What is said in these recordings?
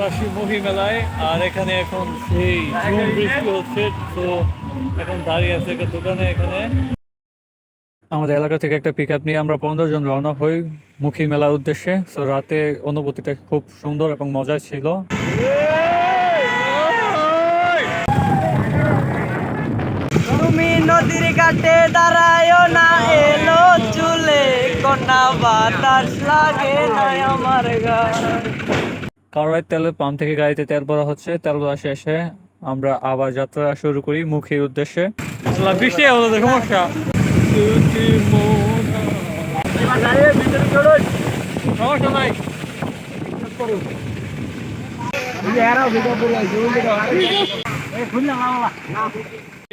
আমরা আসি মেলায় আর এখানে এখন সেই বৃষ্টি হচ্ছে, তো এখন দাঁড়িয়ে আছে একটা দোকানে এখানে। আমাদের এলাকা থেকে একটা পিক আপ নিয়ে আমরা পনেরো জন রওনা হই মুখী মেলার উদ্দেশ্যে। তো রাতে অনুভূতিটা খুব সুন্দর এবং মজা ছিল। তুমি নদীর ঘাটে দাঁড়ায় না, এলো চুলে কন্যা বাতাস লাগে না আমার কারোর তেলের পাম্প থেকে গাড়িতে তেল ভরা হচ্ছে, তেল ভরা শেষে আমরা আবার যাত্রা শুরু করি মুখীর উদ্দেশ্যে।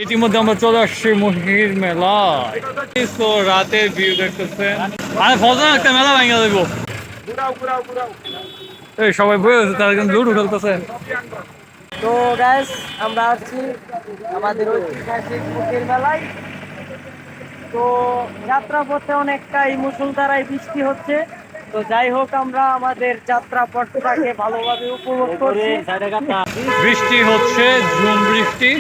ইতিমধ্যে আমরা চলে আসছি মহির মেলা রাতের ভিউ দেখতেছেন। আরে ফজন একটা মেলা ভাঙা দেবো। এই সবাই বয়ে আছে তারা কিন্তু লুডু খেলতেছে। তো গ্যাস আমরা আছি আমাদের ঐতিহাসিক মুখের মেলায়। তো যাত্রা পথে অনেকটাই মুসুলধারায় বৃষ্টি হচ্ছে। তো যাই হোক আমরা আমাদের যাত্রা পথটাকে ভালোভাবে উপভোগ করছি। বৃষ্টি হচ্ছে ঝুম বৃষ্টি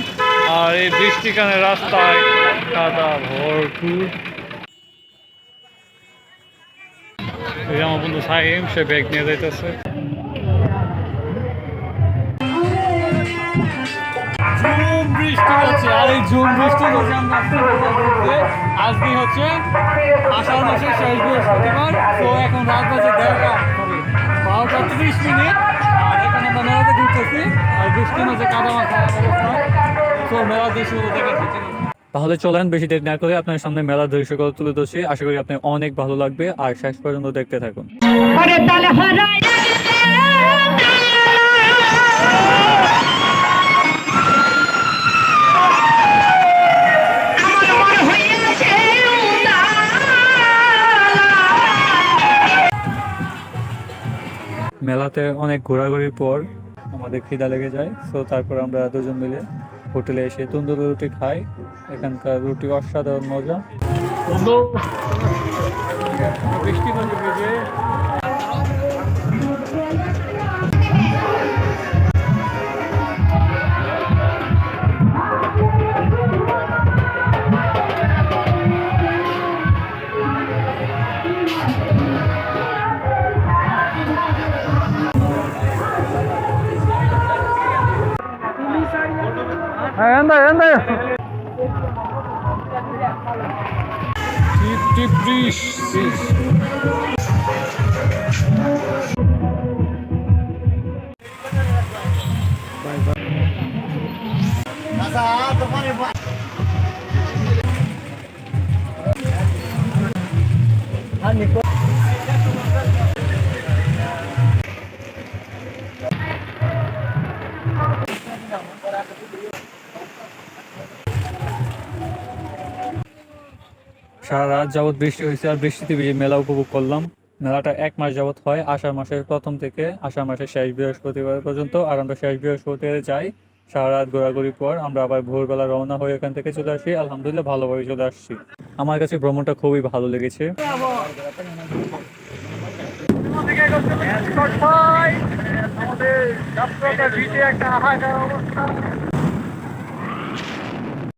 আর এই বৃষ্টি কারণে রাস্তায় কাদা ভরপুর এই আমার বন্ধু সাইম সে ব্যাগ নিয়ে যাইতেছে। বৃষ্টি হচ্ছে, আর এই ঝুম বৃষ্টি হচ্ছে আমরা আজকে হচ্ছে আষাঢ় মাসের শেষ বৃহস্পতিবার, তো এখন রাত বাজে দেড়টা। বারোটা আর এখন আমরা মেলাতে আর বৃষ্টি মাঝে কাদা মাখা অবস্থা। তাহলে চলেন বেশি দেরি না করে আপনার সামনে মেলার দৃশ্যগুলো তুলে ধরছি। আশা করি আপনার অনেক ভালো লাগবে। আর শেষ পর্যন্ত দেখতে থাকুন। মেলাতে অনেক ঘোরাঘুরির পর আমাদের খিদা লেগে যায় তো তারপর আমরা দুজন মিলে হোটেলে এসে তন্দুরি রুটি খাই। এখানকার রুটি অসাধারণ মজা। বৃষ্টি എന്താ എന്താ ആ നിക്കോ সারা রাত যাবৎ বৃষ্টি হয়েছে আর বৃষ্টিতে মেলা উপভোগ করলাম। মেলাটা এক মাস যাবৎ হয়। আষাঢ় মাসের প্রথম থেকে আষাঢ় মাসের শেষ বৃহস্পতিবার পর্যন্ত। আর আমরা শেষ বৃহস্পতিবার যাই। সারা রাত ঘোরাঘুরির পর আমরা আবার ভোরবেলা রওনা হয়ে এখান থেকে চলে আসি। আলহামদুলিল্লাহ ভালোভাবে চলে আসছি। আমার কাছে ভ্রমণটা খুবই ভালো লেগেছে। আমাদের একটা অবস্থা।